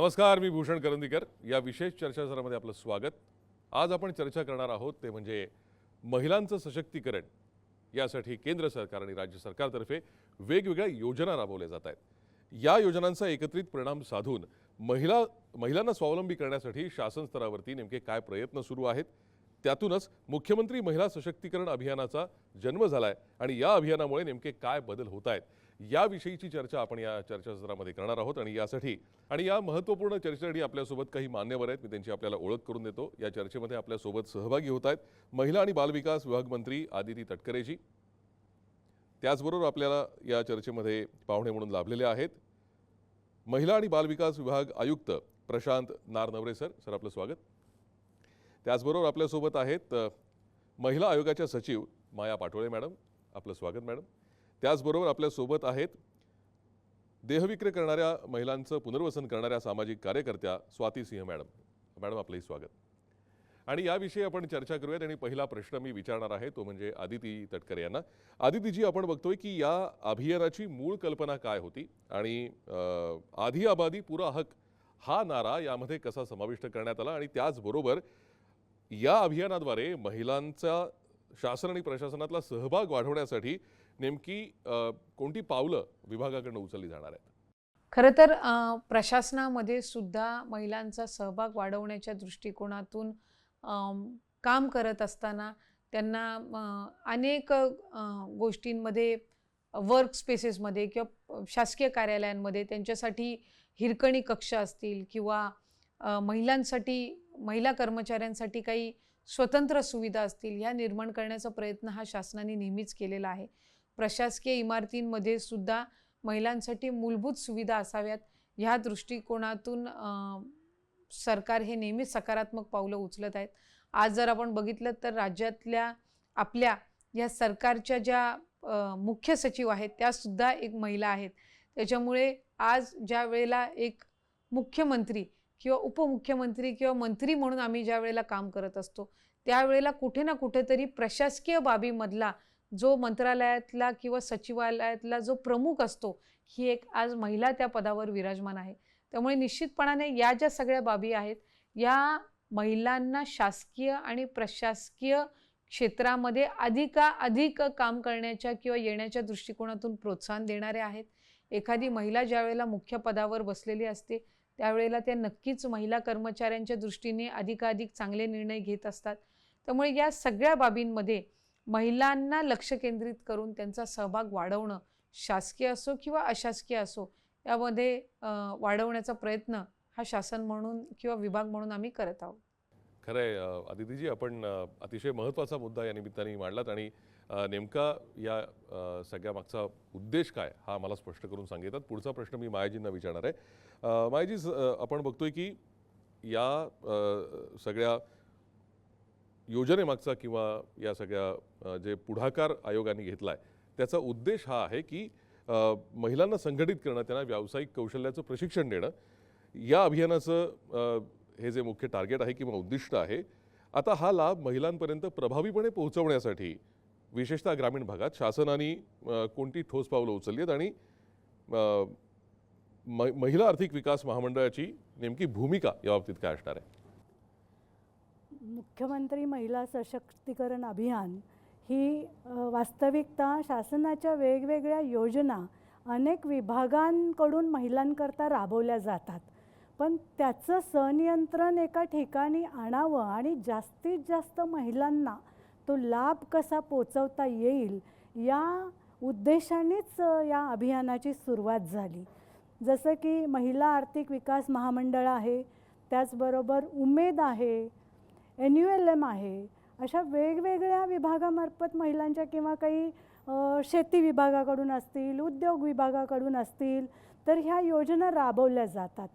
नमस्कार मी भूषण करंदीकर. या विशेष चर्चासत्रामध्ये आपलं स्वागत. आज आपण चर्चा करणार आहोत ते म्हणजे महिलांचं सशक्तीकरण. यासाठी केंद्र सरकार आणि राज्य सरकारतर्फे वेगवेगळ्या योजना राबवल्या जात आहेत. या योजनांचा एकत्रित परिणाम साधून महिला महिलांना स्वावलंबी करण्यासाठी शासन स्तरावरती नेमके काय प्रयत्न सुरू आहेत? त्यातूनच मुख्यमंत्री महिला सशक्तीकरण अभियानाचा जन्म झाला आहे आणि या अभियानामुळे नेमके काय बदल होत आहेत? याविषयीची चर्चा आपण या चर्चासत्रामध्ये करणार आहोत आणि यासाठी आणि या महत्त्वपूर्ण चर्चेसाठी आपल्यासोबत काही मान्यवर आहेत. मी त्यांची आपल्याला ओळख करून देतो. या चर्चेमध्ये आपल्यासोबत सहभागी होत आहेत महिला आणि बालविकास विभाग मंत्री आदिती तटकरेजी. त्याचबरोबर आपल्याला या चर्चेमध्ये पाहुणे म्हणून लाभलेले आहेत. महिला आणि बालविकास विभाग आयुक्त प्रशांत नारनवरे सर. सर आपलं स्वागत. त्याचबरोबर आपल्यासोबत आहेत महिला आयोगाच्या सचिव माया पाटोळे मॅडम. आपलं स्वागत मॅडम. त्याचबरोबर आपल्यासोबत आहेत देहविक्रय करणाऱ्या महिलांचं पुनर्वसन करणाऱ्या सामाजिक कार्यकर्त्या स्वाती सिंह मॅडम. मॅडम आपलंही स्वागत. आणि याविषयी आपण चर्चा करूयात आणि पहिला प्रश्न मी विचारणार आहे तो म्हणजे आदिती तटकरे यांना. आदितीजी आपण बघतोय की या अभियानाची मूळ कल्पना काय होती? आणि आधी आबादी पुरा हक हा नारा यामध्ये कसा समाविष्ट करण्यात आला? आणि त्याचबरोबर या अभियानाद्वारे महिलांचा शासन आणि प्रशासनातला सहभाग वाढवण्यासाठी नेमकी कोणती पावलं विभागाकडनं उचलली जाणार आहेत? खरं तर प्रशासनामध्ये सुद्धा महिलांचा सहभाग वाढवण्याच्या दृष्टिकोनातून काम करत असताना त्यांना अनेक गोष्टींमध्ये वर्क स्पेसेसमध्ये किंवा शासकीय कार्यालयांमध्ये त्यांच्यासाठी हिरकणी कक्ष असतील किंवा महिलांसाठी महिला कर्मचाऱ्यांसाठी काही स्वतंत्र सुविधा असतील ह्या निर्माण करण्याचा प्रयत्न हा शासनाने नेहमीच केलेला आहे. प्रशासकीय इमारतींमध्ये सुद्धा महिलांसाठी मूलभूत सुविधा असाव्यात. ह्या दृष्टिकोनातून सरकार हे नेहमीच सकारात्मक पावलं उचलत आहेत. आज जर आपण बघितलं तर राज्यातल्या आपल्या या सरकारच्या ज्या मुख्य सचिव आहेत त्यासुद्धा एक महिला आहेत. त्याच्यामुळे आज ज्या वेळेला एक मुख्यमंत्री किंवा उपमुख्यमंत्री किंवा मंत्री म्हणून आम्ही ज्या वेळेला काम करत असतो त्यावेळेला कुठे ना कुठेतरी प्रशासकीय बाबीमधला जो मंत्रालयातला किंवा सचिवालयातला जो प्रमुख असतो ही एक आज महिला त्या पदावर विराजमान आहे. त्यामुळे निश्चितपणाने या ज्या सगळ्या बाबी आहेत या महिलांना शासकीय आणि प्रशासकीय क्षेत्रामध्ये अधिकाधिक काम करण्याच्या किंवा येण्याच्या दृष्टिकोनातून प्रोत्साहन देणारे आहेत. एखादी महिला ज्यावेळेला मुख्य पदावर बसलेली असते त्यावेळेला त्या नक्कीच महिला कर्मचाऱ्यांच्या दृष्टीने अधिकाधिक चांगले निर्णय घेत असतात. त्यामुळे या सगळ्या बाबींमध्ये महिलांना लक्ष केंद्रित करून त्यांचा सहभाग वाढवणं शासकीय असो किंवा अशासकीय असो यामध्ये वाढवण्याचा प्रयत्न हा शासन म्हणून किंवा विभाग म्हणून आम्ही करत आहोत. खरंय अदितीजी आपण अतिशय महत्त्वाचा मुद्दा या निमित्ताने मांडलात आणि नेमका या सगळ्या मागचा उद्देश काय हा मला स्पष्ट करून सांगितलात पुढचा प्रश्न मी मायाजींना विचारणार आहे. मायाजी आपण बघतोय की या सगळ्या योजनेमागचा किंवा या सगळ्या जे पुढाकार आयोगाने घेतला आहे त्याचा उद्देश हा आहे की महिलांना संघटित करणं त्यांना व्यावसायिक कौशल्याचं प्रशिक्षण देणं. या अभियानाचं हे जे मुख्य टार्गेट आहे किंवा उद्दिष्ट आहे आता हा लाभ महिलांपर्यंत प्रभावीपणे पोहोचवण्यासाठी विशेषतः ग्रामीण भागात शासनाने कोणती ठोस पावलं उचलली आहेत आणि महिला आर्थिक विकास महामंडळाची नेमकी भूमिका या बाबतीत काय असणार आहे? मुख्यमंत्री महिला सशक्तीकरण अभियान ही वास्तविकता शासनाच्या वेगवेगळ्या योजना अनेक विभागांकडून महिलांकरता राबवल्या जातात. पण त्याचं सनियंत्रण एका ठिकाणी आणावं आणि जास्तीत जास्त महिलांना तो लाभ कसा पोचवता येईल या उद्देशानेच या अभियानाची सुरुवात झाली. जसं की महिला आर्थिक विकास महामंडळ आहे त्याचबरोबर उमेद आहे एन यू एल एम आहे. अशा वेगवेगळ्या विभागामार्फत महिलांच्या किंवा काही शेती विभागाकडून असतील उद्योग विभागाकडून असतील तर ह्या योजना राबवल्या जातात.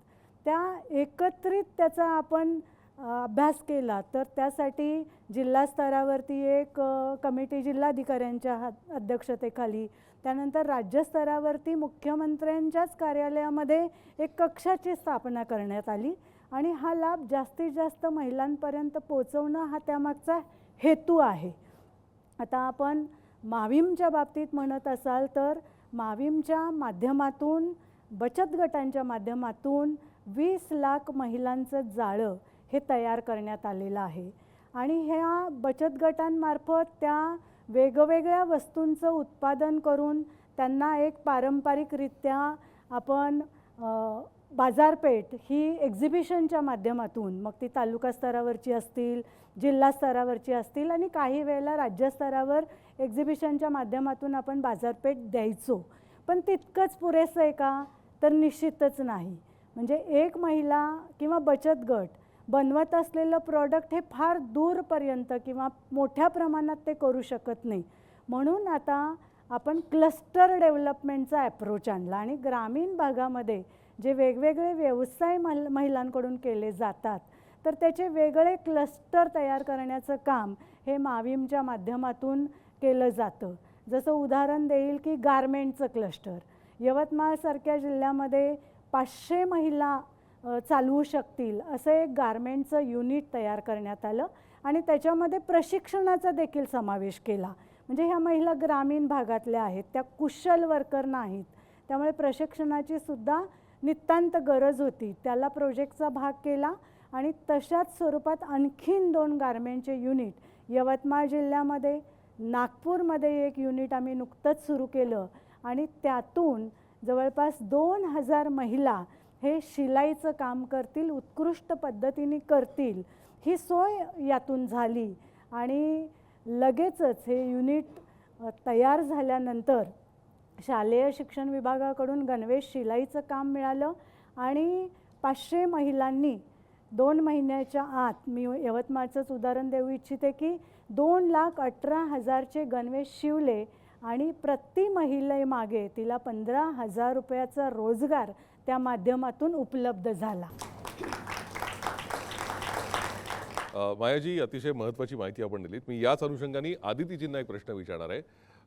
त्या एकत्रित त्याचा आपण अभ्यास केला तर त्यासाठी जिल्हा स्तरावरती एक कमिटी जिल्हाधिकाऱ्यांच्या हात अध्यक्षतेखाली त्यानंतर राज्यस्तरावरती मुख्यमंत्र्यांच्याच कार्यालयामध्ये एक कक्षाची स्थापना करण्यात आली. आणि हा लाभ जास्तीत जास्त महिलांपर्यंत पोचवणं हा त्यामागचा हेतू आहे. आता आपण माविमच्या बाबतीत म्हणत असाल तर माविमच्या माध्यमातून बचत गटांच्या माध्यमातून वीस लाख महिलांचं जाळं हे तयार करण्यात आलेलं आहे. आणि ह्या बचत गटांमार्फत त्या वेगवेगळ्या वस्तूंचं उत्पादन करून त्यांना एक पारंपरिकरित्या आपण बाजारपेठ ही एक्झिबिशनच्या माध्यमातून मग ती तालुका स्तरावरची असतील जिल्हा स्तरावरची असतील आणि काही वेळेला राज्यस्तरावर एक्झिबिशनच्या माध्यमातून आपण बाजारपेठ द्यायचो. पण तितकंच पुरेसं आहे का? तर निश्चितच नाही. म्हणजे एक महिला किंवा बचत गट बनवत असलेलं प्रॉडक्ट हे फार दूरपर्यंत किंवा मोठ्या प्रमाणात ते करू शकत नाही. म्हणून आता आपण क्लस्टर डेव्हलपमेंटचा ॲप्रोच आणला आणि ग्रामीण भागामध्ये जे वेगवेगळे व्यवसाय मल महिलांकडून केले जातात तर त्याचे वेगळे क्लस्टर तयार करण्याचं काम हे माविमच्या माध्यमातून केलं जातं. जसं उदाहरण देईल की गारमेंटचं क्लस्टर यवतमाळसारख्या जिल्ह्यामध्ये पाचशे महिला चालवू शकतील असं एक गारमेंटचं युनिट तयार करण्यात आलं आणि त्याच्यामध्ये प्रशिक्षणाचा देखील समावेश केला. म्हणजे ह्या महिला ग्रामीण भागातल्या आहेत त्या कुशल वर्कर नाहीत. त्यामुळे प्रशिक्षणाची सुद्धा नितांत गरज होती. त्याला प्रोजेक्टचा भाग केला आणि तशाच स्वरूपात आणखीन दोन गारमेंटचे युनिट यवतमाळ जिल्ह्यामध्ये नागपूरमध्ये एक युनिट आम्ही नुकतंच सुरू केलं आणि त्यातून जवळपास दोन हजार महिला हे शिलाईचं काम करतील उत्कृष्ट पद्धतीने करतील. ही सोय यातून झाली आणि लगेचच हे युनिट तयार झाल्यानंतर शालेय शिक्षण विभागाकडून गणवेश शिलाईचं काम मिळालं आणि पाचशे महिलांनी दोन महिन्याच्या आत मी यवतमाळचंच उदाहरण देऊ इच्छिते की दोन लाख अठरा हजारचे गणवेश शिवले आणि प्रति महिलेमागे तिला पंधरा हजार रुपयाचा रोजगार त्या माध्यमातून उपलब्ध झाला. मायाजी अतिशय महत्त्वाची माहिती आपण दिलीत. मी याच अनुषंगाने आदितीजींना एक प्रश्न विचारणार आहे.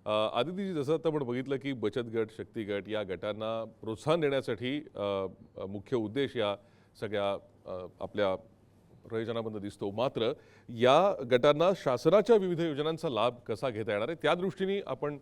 आदितीजी जसं आता आपण बघितलं की बचत गट शक्ती गट या गटांना प्रोत्साहन देण्यासाठी मुख्य उद्देश या सगळ्या आपल्या प्रयोजनाबद्दल दिसतो. मात्र या गटांना शासनाच्या विविध योजनांचा लाभ कसा घेता येणार आहे त्या दृष्टीने आपण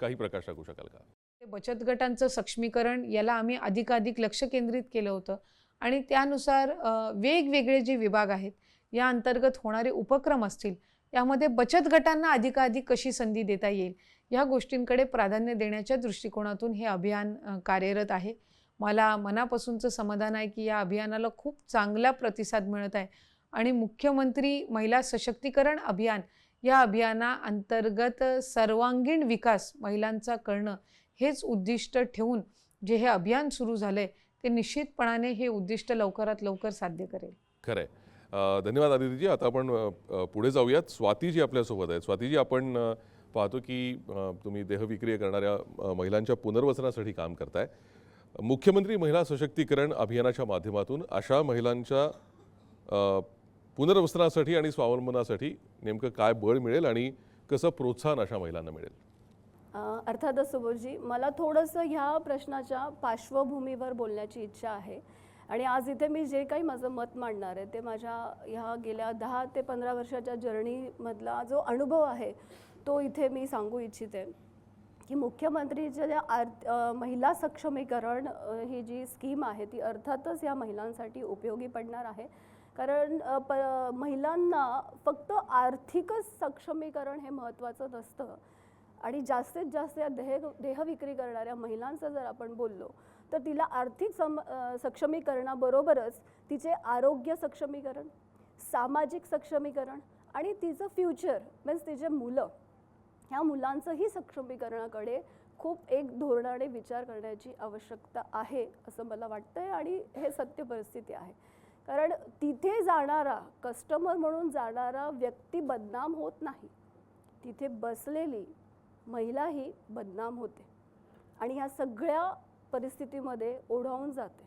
काही प्रकाश टाकू शकाल का? ते बचत गटांचं सक्षमीकरण याला आम्ही अधिकाधिक लक्ष केंद्रित केलं होतं. आणि त्यानुसार वेगवेगळे जे विभाग आहेत या अंतर्गत होणारे उपक्रम असतील यामध्ये बचत गटांना अधिकाधिक कशी संधी देता येईल? या गोष्टींकडे प्राधान्य देण्याच्या दृष्टिकोनातून हे अभियान कार्यरत आहे. मला मनापासूनचं समाधान आहे की या अभियानाला खूप चांगला प्रतिसाद मिळत आहे. आणि मुख्यमंत्री महिला सशक्तीकरण अभियान या अभियाना अंतर्गत सर्वांगीण विकास महिलांचा करणं हेच उद्दिष्ट ठेवून जे हे अभियान सुरू झालं आहे ते निश्चितपणाने हे उद्दिष्ट लवकरात लवकर साध्य करेल. खरं आहे धन्यवाद आदितीजी. आता आपण पुढे जाऊयात. स्वातीजी आपल्यासोबत आहे स्वातीजी आपण पाहतो की तुम्ही देहविक्रिय करणाऱ्या महिलांच्या पुनर्वसनासाठी काम करताय. मुख्यमंत्री महिला सशक्तीकरण अभियानाच्या माध्यमातून अशा महिलांच्या पुनर्वसनासाठी आणि स्वावलंबनासाठी नेमकं काय बळ मिळेल आणि कसं प्रोत्साहन अशा महिलांना मिळेल? अर्थातच सुबोधजी मला थोडंसं ह्या प्रश्नाच्या पार्श्वभूमीवर बोलण्याची इच्छा आहे. आणि आज इथे मी जे काही माझं मत मांडणार आहे ते माझ्या ह्या गेल्या दहा ते पंधरा वर्षाच्या जर्नीमधला जो अनुभव आहे तो इथे मी सांगू इच्छिते की मुख्यमंत्रीच्या ज्या आर् महिला सक्षमीकरण ही जी स्कीम आहे ती अर्थातच या महिलांसाठी उपयोगी पडणार आहे. कारण प महिलांना फक्त आर्थिकच सक्षमीकरण हे महत्त्वाचं नसतं. आणि जास्तीत जास्त या देह देहविक्री करणाऱ्या महिलांचं जर आपण बोललो तर तिला आर्थिक सम सक्षमीकरणाबरोबरच तिचे आरोग्य सक्षमीकरण सामाजिक सक्षमीकरण आणि तिचं फ्युचर मीन्स तिचे मुलं ह्या मुलांचंही सक्षमीकरणाकडे खूप एक धोरणाने विचार करण्याची आवश्यकता आहे असं मला वाटतं आहे आणि हे सत्य परिस्थिती आहे. कारण तिथे जाणारा कस्टमर म्हणून जाणारा व्यक्ती बदनाम होत नाही. तिथे बसलेली महिलाही बदनाम होते आणि ह्या सगळ्या परिस्थितीमध्ये ओढावून जाते.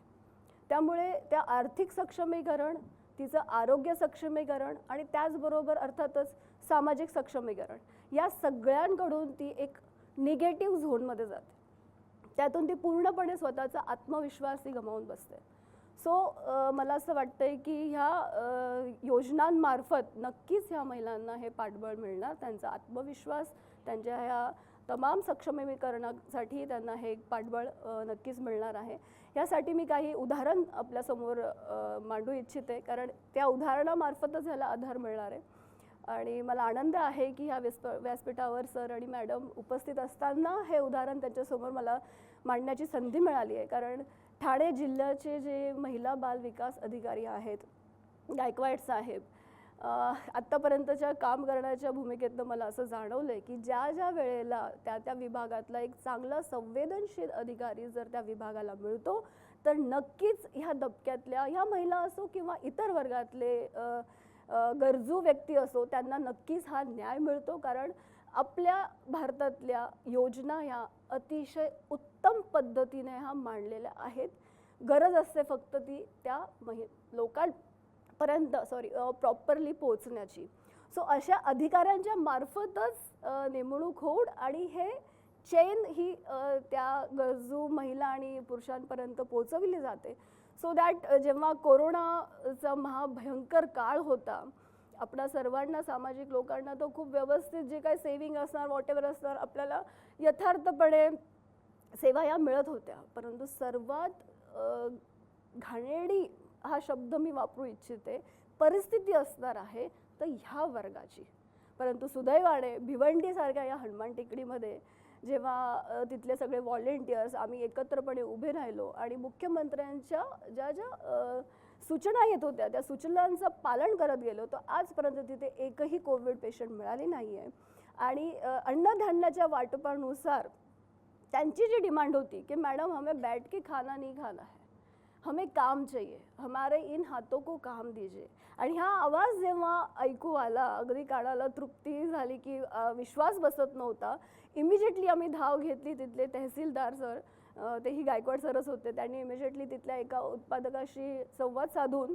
त्यामुळे त्या आर्थिक सक्षमीकरण तिचं आरोग्य सक्षमीकरण आणि त्याचबरोबर अर्थातच सामाजिक सक्षमीकरण या सगळ्यांकडून ती एक निगेटिव्ह झोनमध्ये जाते. त्यातून ती पूर्णपणे स्वतःचा आत्मविश्वास ती गमावून बसते. सो मला असं वाटतंय की ह्या योजनांमार्फत नक्कीच ह्या महिलांना हे पाठबळ मिळणार. त्यांचा आत्मविश्वास त्यांच्या ह्या तमाम सक्षमीकरणासाठी त्यांना हे एक पाठबळ नक्कीच मिळणार आहे. यासाठी मी काही उदाहरण आपल्यासमोर मांडू इच्छिते. कारण त्या उदाहरणामार्फतच ह्याला आधार मिळणार आहे. आणि मला आनंद आहे की ह्या व्यासप व्यासपीठावर सर आणि मॅडम उपस्थित असताना हे उदाहरण त्यांच्यासमोर मला मांडण्याची संधी मिळाली आहे. कारण ठाणे जिल्ह्याचे जे महिला बाल विकास अधिकारी आहेत गायकवाड साहेब आत्तापर्यंतच्या काम करण्याच्या भूमिकेतनं मला असं जाणवलं आहे की ज्या ज्या वेळेला त्या त्या विभागातला एक चांगला संवेदनशील अधिकारी जर त्या विभागाला मिळतो तर नक्कीच ह्या दबक्यातल्या ह्या महिला असो किंवा इतर वर्गातले गरजू व्यक्ती असो त्यांना नक्कीच हा न्याय मिळतो. कारण आपल्या भारतातल्या योजना ह्या अतिशय उत्तम पद्धतीने ह्या मांडलेल्या आहेत. गरज असते फक्त ती त्या महि लोकांपर्यंत सॉरी प्रॉपरली पोचण्याची सो अशा अधिकाऱ्यांच्या मार्फतच नेमणूक होऊन आणि हे चेन ही त्या गरजू महिला आणि पुरुषांपर्यंत पोचवली जाते. सो दॅट जेव्हा कोरोनाचा महाभयंकर काळ होता आपणा सर्वांना सामाजिक लोकांना तो खूप व्यवस्थित जे काही सेविंग असणार वॉट एव्हर असणार आपल्याला यथार्थपणे सेवा या मिळत होत्या. परंतु सर्वात घाणेडी घाणेरडी हा शब्द मी वापरू इच्छिते परिस्थिती असणार आहे तर ह्या वर्गाची. परंतु सुदैवाने भिवंडीसारख्या या हनुमान टेकडीमध्ये जेव्हा तिथले सगळे व्हॉलेंटियर्स आम्ही एकत्रपणे उभे राहिलो आणि मुख्यमंत्र्यांच्या ज्या ज्या सूचना येत होत्या त्या सूचनांचं पालन करत गेलो तर आजपर्यंत तिथे एकही कोविड पेशंट मिळाले नाही आहे आणि अन्नधान्याच्या वाटपानुसार त्यांची जी डिमांड होती की मॅडम हमें बैठ के खाना नहीं खाना है. हमें काम चाहिए हमारे इन हाथों को काम दीजिए। आणि हा आवाज जेव्हा ऐकू आला अगदी कानाला तृप्ती झाली की विश्वास बसत नव्हता. इमिजिएटली आम्ही धाव घेतली तिथले तहसीलदार सर तेही गायकवाड सरच होते. त्यांनी इमिजिएटली तिथल्या एका उत्पादकाशी संवाद साधून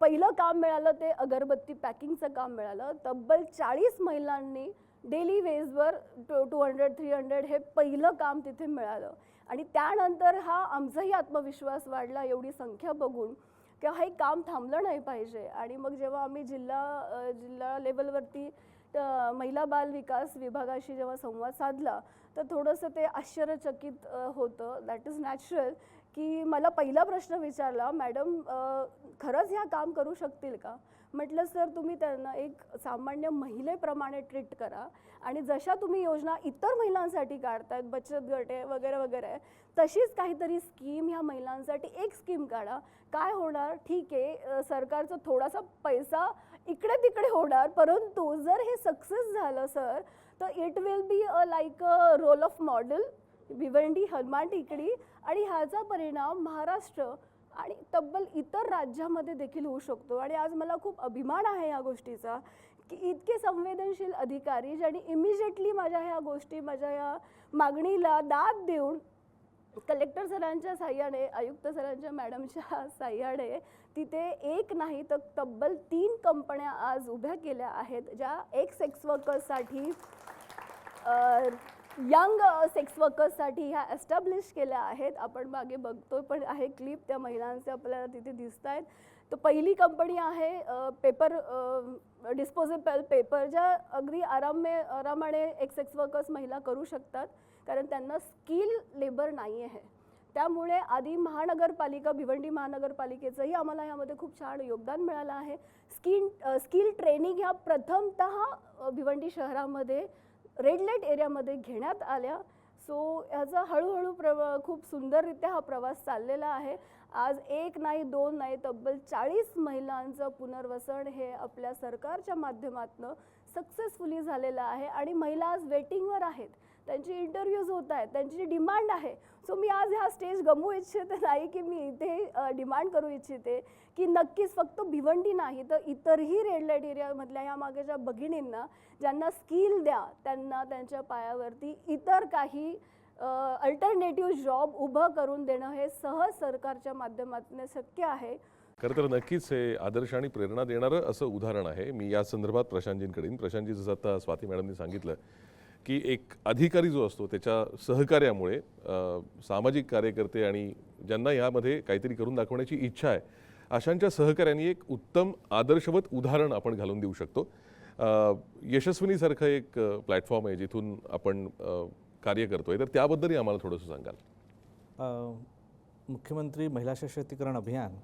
पहिलं काम मिळालं ते अगरबत्ती पॅकिंगचं काम मिळालं. तब्बल चाळीस महिलांनी daily वेजवर two two hundred three hundred हे पहिलं काम तिथे मिळालं. आणि त्यानंतर हा आमचाही आत्मविश्वास वाढला एवढी संख्या बघून किंवा हे काम थांबलं नाही पाहिजे. आणि मग जेव्हा आम्ही जिल्हा जिल्हा लेवलवरती महिला बाल विकास विभागाशी जेव्हा संवाद साधला तर थोडंसं ते आश्चर्यचकित होतं. दॅट इज नॅचरल की मला पहिला प्रश्न विचारला मॅडम खरंच ह्या काम करू शकतील का? म्हटलं सर तुम्ही त्यांना एक सामान्य महिलेप्रमाणे ट्रीट करा आणि जशा तुम्ही योजना इतर महिलांसाठी काढतायत बचत गटे वगैरे वगैरे तशीच काहीतरी स्कीम ह्या महिलांसाठी एक स्कीम काढा. काय होणार? ठीक आहे सरकारचा थोडासा पैसा इकडे तिकडे होणार परंतु जर हे सक्सेस झालं सर तर it will be a like a role of model Bhiwandi Hanuman Tekdi आणि ह्याचा परिणाम महाराष्ट्र आणि तब्बल इतर राज्यामध्ये देखील होऊ शकतो. आणि आज मला खूप अभिमान आहे या गोष्टीचा की इतके संवेदनशील अधिकारी ज्यांनी इमिजिएटली माझ्या ह्या गोष्टी माझ्या या मागणीला दाद देऊन कलेक्टर सरांच्या साह्याने आयुक्त सरांच्या मॅडमच्या साह्याने तिथे एक नाही तर तब्बल तीन कंपन्या आज उभ्या केल्या आहेत ज्या एक सेक्स वर्कर्ससाठी यंग सेक्स वर्कर्ससाठी ह्या एस्टॅब्लिश केल्या आहेत. आपण मागे बघतोय पण आहे क्लिप त्या महिलांचे आपल्याला तिथे दिसत आहेत तर पहिली कंपनी आहे पेपर डिस्पोजेबल पेपर ज्या अगदी आरामे आरामाने एक सेक्स वर्कर्स महिला करू शकतात. कारण त्यांना स्किल लेबर नाही आहे. त्यामुळे आधी महानगरपालिका भिवंडी महानगरपालिकेचंही आम्हाला यामध्ये खूप छान योगदान मिळालं आहे. स्किल स्किल ट्रेनिंग ह्या प्रथमतः भिवंडी शहरामध्ये रेड लाइट एरियामध्ये घेण्यात आल्या. सो ह्याचा हळूहळू प्रव खूप सुंदररित्या हा प्रवास चाललेला आहे. आज एक नाही दोन नाही तब्बल चाळीस महिलांचं पुनर्वसन हे आपल्या सरकारच्या माध्यमातून सक्सेसफुली झालेलं आहे. आणि महिला आज वेटिंगवर आहेत. त्यांचे इंटरव्ह्यूज होत आहेत. त्यांची जी डिमांड आहे. सो मी आज ह्या स्टेज गमवू इच्छिते नाही की मी इथे डिमांड करू इच्छिते. की नक्कीच फक्त भिवंडी नाही तर इतरही रेड लाइट एरियामधल्या ह्या मागेच्या भगिनींना ज्यांना स्किल द्या त्यांना त्यांच्या पायावरती इतर काही अल्टरनेटिव्ह जॉब उभं करून देणं हे सहज सरकारच्या माध्यमातून शक्य आहे. खरं तर नक्कीच हे आदर्श आणि प्रेरणा देणारं असं उदाहरण आहे. मी या संदर्भात प्रशांतजींकडे प्रशांतजी जसं आता स्वाती मॅडमनी सांगितलं की एक अधिकारी जो असतो त्याच्या सहकार्यामुळे सामाजिक कार्यकर्ते आणि ज्यांना यामध्ये काहीतरी करून दाखवण्याची इच्छा आहे अशांच्या सहकाऱ्यांनी एक उत्तम आदर्शवत उदाहरण आपण घालून देऊ शकतो. यशस्विनीसारखं एक प्लॅटफॉर्म आहे जिथून आपण कार्य कार्य करतोय. तर त्याबद्दलही आम्हाला थोडंसं सांगाल. मुख्यमंत्री महिला सशक्तीकरण अभियान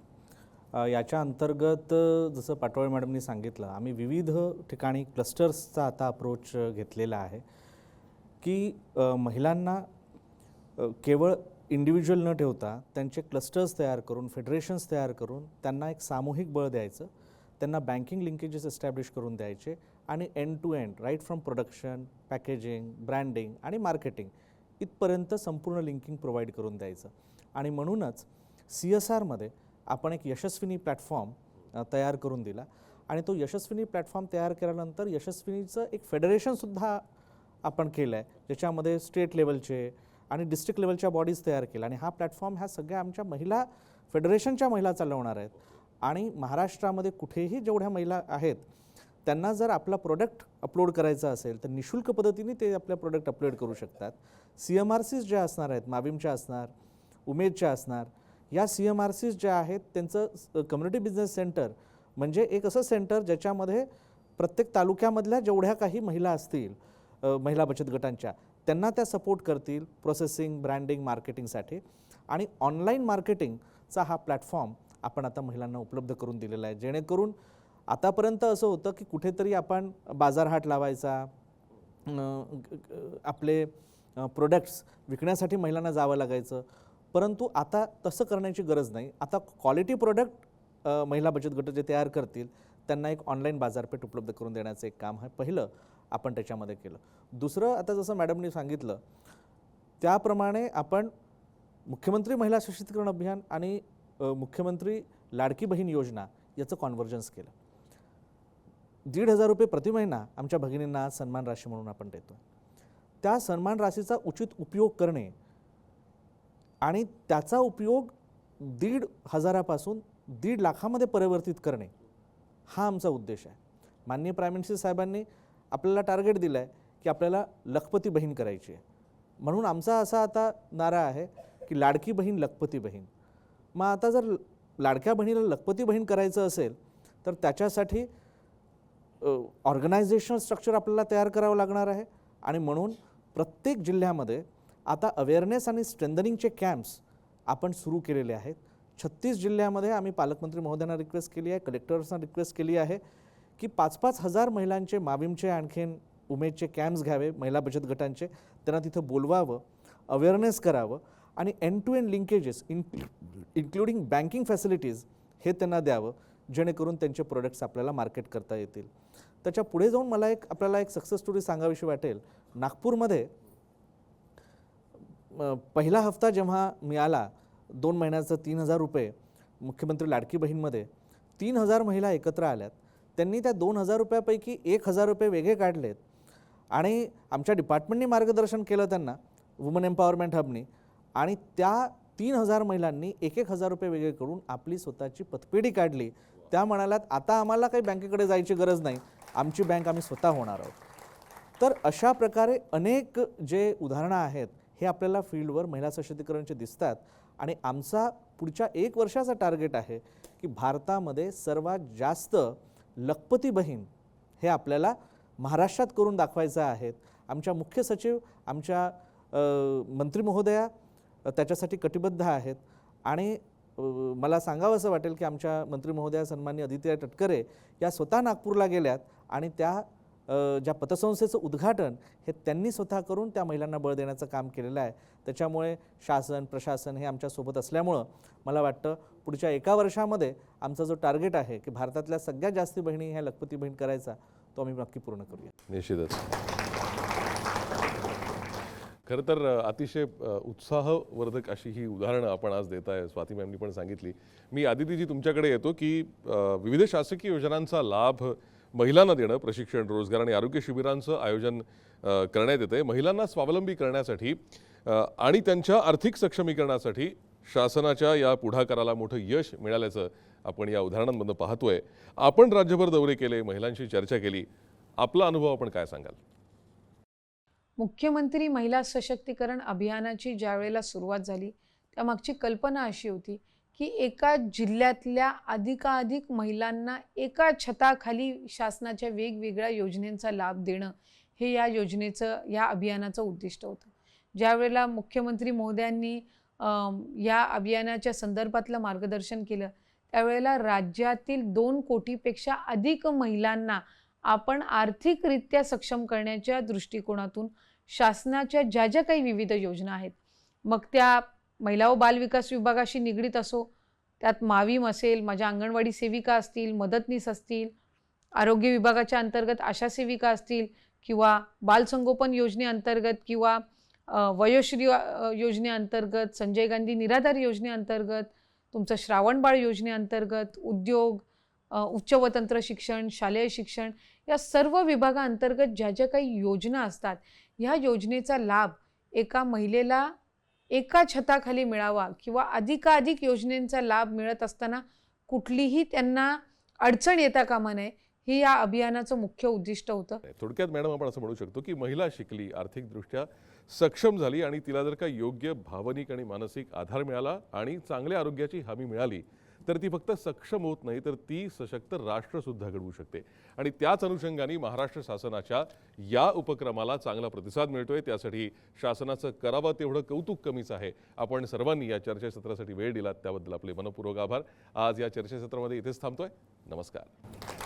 याच्या अंतर्गत जसं पाटोळे मॅडमनी सांगितलं आम्ही विविध ठिकाणी क्लस्टर्सचा आता अप्रोच घेतलेला आहे की महिलांना केवळ इंडिव्हिज्युअल न ठेवता त्यांचे क्लस्टर्स तयार करून फेडरेशन्स तयार करून त्यांना एक सामूहिक बळ द्यायचं. त्यांना बँकिंग लिंकेजेस एस्टॅब्लिश करून द्यायचे आणि end to end right from production packaging branding आणि मार्केटिंग इथपर्यंत संपूर्ण लिंकिंग प्रोव्हाइड करून द्यायचं. आणि म्हणूनच सी एस आरमध्ये आपण एक यशस्विनी प्लॅटफॉर्म तयार करून दिला. आणि तो यशस्विनी प्लॅटफॉर्म तयार केल्यानंतर यशस्विनीचं एक फेडरेशनसुद्धा आपण केलं आहे ज्याच्यामध्ये स्टेट लेवलचे आणि डिस्ट्रिक्ट लेवलच्या बॉडीज तयार केल्या. आणि हा प्लॅटफॉर्म ह्या सगळ्या आमच्या महिला फेडरेशनच्या महिला चालवणार आहेत. आणि महाराष्ट्रामध्ये कुठेही जेवढ्या महिला आहेत त्यांना जर आपला प्रोडक्ट अपलोड करायचा असेल तर निशुल्क पद्धतीने ते आपल्या प्रोडक्ट अपलोड करू शकतात. सी एम आर सीज ज्या असणार आहेत माविमच्या असणार उमेदच्या असणार या सी एम आर सीज ज्या आहेत त्यांचं कम्युनिटी बिझनेस सेंटर म्हणजे एक असं सेंटर ज्याच्यामध्ये प्रत्येक तालुक्यामधल्या जेवढ्या काही महिला असतील महिला बचत गटांच्या त्यांना त्या सपोर्ट करतील प्रोसेसिंग ब्रँडिंग मार्केटिंगसाठी. आणि ऑनलाईन मार्केटिंगचा हा प्लॅटफॉर्म आपण आता महिलांना उपलब्ध करून दिलेला आहे. जेणेकरून आतापर्यंत असं होतं की कुठेतरी आपण बाजारहाट लावायचा आपले प्रोडक्ट्स विकण्यासाठी महिलांना जावं लागायचं. परंतु आता तसं करण्याची गरज नाही. आता क्वालिटी प्रोडक्ट महिला बचत गट जे तयार करतील. त्यांना एक ऑनलाईन बाजारपेठ उपलब्ध करून देण्याचं एक काम आहे. पहिलं आपण त्याच्यामध्ये केलं. दुसरं आता जसं मॅडमनी सांगितलं त्याप्रमाणे आपण मुख्यमंत्री महिला सशक्तीकरण अभियान आणि मुख्यमंत्री लाडकी बहीण योजना याचं कॉन्व्हर्जन्स केलं. दीड हजार रुपये प्रति महिना आमच्या भगिनींना सन्मान राशी म्हणून आपण देतो त्या सन्मान राशीचा उचित उपयोग करणे आणि त्याचा उपयोग दीड हजारापासून दीड लाखामध्ये परिवर्तित करणे हा आमचा उद्देश आहे. माननीय प्राईम मिनिस्टर साहेबांनी आपल्याला टार्गेट दिलं आहे की आपल्याला लखपती बहीण करायची आहे. म्हणून आमचा असा आता नारा आहे की लाडकी बहीण लखपती बहीण. मग आता जर लाडक्या बहिणीला लखपती बहीण करायचं असेल तर त्याच्यासाठी ऑर्गनायझेशनल स्ट्रक्चर आपल्याला तयार करावं लागणार आहे. आणि म्हणून प्रत्येक जिल्ह्यामध्ये आता अवेअरनेस आणि स्ट्रेंथनिंगचे कॅम्प्स आपण सुरू केलेले आहेत. छत्तीस जिल्ह्यामध्ये आम्ही पालकमंत्री महोदयांना रिक्वेस्ट केली आहे कलेक्टर्सना रिक्वेस्ट केली आहे. की पाच पाच हजार महिलांचे माविमचे आणखीन उमेदचे कॅम्प्स घ्यावे महिला बचत गटांचे. त्यांना तिथं बोलवावं अवेअरनेस करावं आणि end to end linkages in including banking facilities हे त्यांना द्यावं जेणेकरून त्यांचे प्रोडक्ट्स आपल्याला मार्केट करता येतील. त्याच्या पुढे जाऊन मला एक आपल्याला एक सक्सेस स्टोरी सांगावीशी वाटेल. नागपूरमध्ये पहिला हफ्ता जेव्हा मिळाला दोन महिन्याचा तीन हजार रुपये मुख्यमंत्री लाडकी बहीणमध्ये तीन हजार महिला एकत्र आल्यात. त्यांनी त्या दोन हजार रुपयापैकी एक हजार रुपये वेगळे काढलेत. आणि आमच्या डिपार्टमेंटनी मार्गदर्शन केलं त्यांना वुमन एम्पॉवरमेंट हबनी आणि त्या तीन हजार महिलांनी एक एक हजार रुपये वेगळे करून आपली स्वतःची पतपेढी काढली. त्या म्हणाल्यात आता आम्हाला काही बँकेकडे जायची गरज नाही. आमची बँक आम्ही स्वतः होणार आहोत. तर अशा प्रकारे अनेक जे उदाहरणं आहेत हे आपल्याला फील्डवर महिला सशक्तीकरणचे दिसतात. आणि आमचा पुढच्या एक वर्षाचा टार्गेट आहे की भारतामध्ये सर्वात जास्त लखपती बहीण हे आपल्याला महाराष्ट्रात करून दाखवायचं आहेत. आमच्या मुख्य सचिव आमच्या मंत्री महोदया त्याच्यासाठी कटिबद्ध आहेत. आणि मला सांगावं असं वाटेल की आमच्या मंत्री महोदया सन्मान्य आदित्य तटकरे या स्वतः नागपूरला गेल्यात आणि त्या ज्या पतसंस्थेचं उद्घाटन हे त्यांनी स्वतः करून त्या महिलांना बळ देण्याचं काम केलेलं आहे. त्याच्यामुळे शासन प्रशासन हे आमच्यासोबत असल्यामुळं मला वाटतं पुढच्या एका वर्षामध्ये आमचा जो टार्गेट आहे की भारतातल्या सगळ्यात जास्ती बहिणी ह्या लखपती बहीण करायचा तो आम्ही नक्की पूर्ण करूया. निश्चितच. खरं तर अतिशय उत्साहवर्धक अशी ही उदाहरणं आपण आज देत आहे स्वाती मॅमनी पण सांगितली. मी आदितीजी तुमच्याकडे येतो की विविध शासकीय योजनांचा लाभ महिलांना देणं प्रशिक्षण रोजगार आणि आरोग्य शिबिरांचं आयोजन करण्यात येतं आहे महिलांना स्वावलंबी करण्यासाठी आणि त्यांच्या आर्थिक सक्षमीकरणासाठी शासनाच्या या पुढाकाराला मोठं यश मिळाल्याचं आपण या उदाहरणांमधून पाहतोय. आपण राज्यभर दौरे केले महिलांशी चर्चा केली. आपला अनुभव आपण काय सांगाल? मुख्यमंत्री महिला सशक्तीकरण अभियानाची ज्या वेळेला सुरुवात झाली त्यामागची कल्पना अशी होती की एका जिल्ह्यातल्या अधिकाधिक महिलांना एका छताखाली शासनाच्या वेगवेगळ्या योजनेचा लाभ देणं हे या योजनेचं या अभियानाचं उद्दिष्ट होतं. ज्यावेळेला मुख्यमंत्री महोदयांनी या अभियानाच्या संदर्भातलं मार्गदर्शन केलं त्यावेळेला राज्यातील दोन कोटीपेक्षा अधिक महिलांना आपण आर्थिकरित्या सक्षम करण्याच्या दृष्टिकोनातून शासनाच्या ज्या ज्या काही विविध योजना आहेत मग त्या महिला व बालविकास विभागाशी निगडीत असो त्यात मावीम असेल माझ्या अंगणवाडी सेविका असतील मदतनीस असतील आरोग्य विभागाच्या अंतर्गत आशा सेविका असतील किंवा बालसंगोपन योजनेअंतर्गत किंवा वयोश्री योजनेअंतर्गत संजय गांधी निराधार योजनेअंतर्गत तुमचं श्रावणबाळ योजनेअंतर्गत उद्योग उच्च व तंत्र शिक्षण शालेय शिक्षण या सर्व विभागाअंतर्गत ज्या ज्या काही योजना असतात ह्या योजनेचा लाभ एका महिलेला एका छताखाली मिळावा किंवा अधिकाधिक योजनेचा लाभ मिळत असताना कुठलीही त्यांना अडचण येता कामा नये हे या अभियानाचं मुख्य उद्दिष्ट होतं. थोडक्यात मॅडम आपण असं म्हणू शकतो की महिला शिकली आर्थिकदृष्ट्या सक्षम झाली आणि तिला जर का योग्य भावनिक आणि मानसिक आधार मिळाला आणि चांगल्या आरोग्याची हमी मिळाली तर ती फक्त सक्षम होत नाही तर ती सशक्त राष्ट्रसुद्धा घडवू शकते. आणि त्याच अनुषंगाने महाराष्ट्र शासनाच्या या उपक्रमाला चांगला प्रतिसाद मिळतोय. त्यासाठी शासनाचं करावं तेवढं कौतुक कमीच आहे. आपण सर्वांनी या चर्चासत्रासाठी वेळ दिलात त्याबद्दल आपले मनपूर्वक आभार. आज या चर्चासत्रामध्ये इथेच थांबतोय. नमस्कार.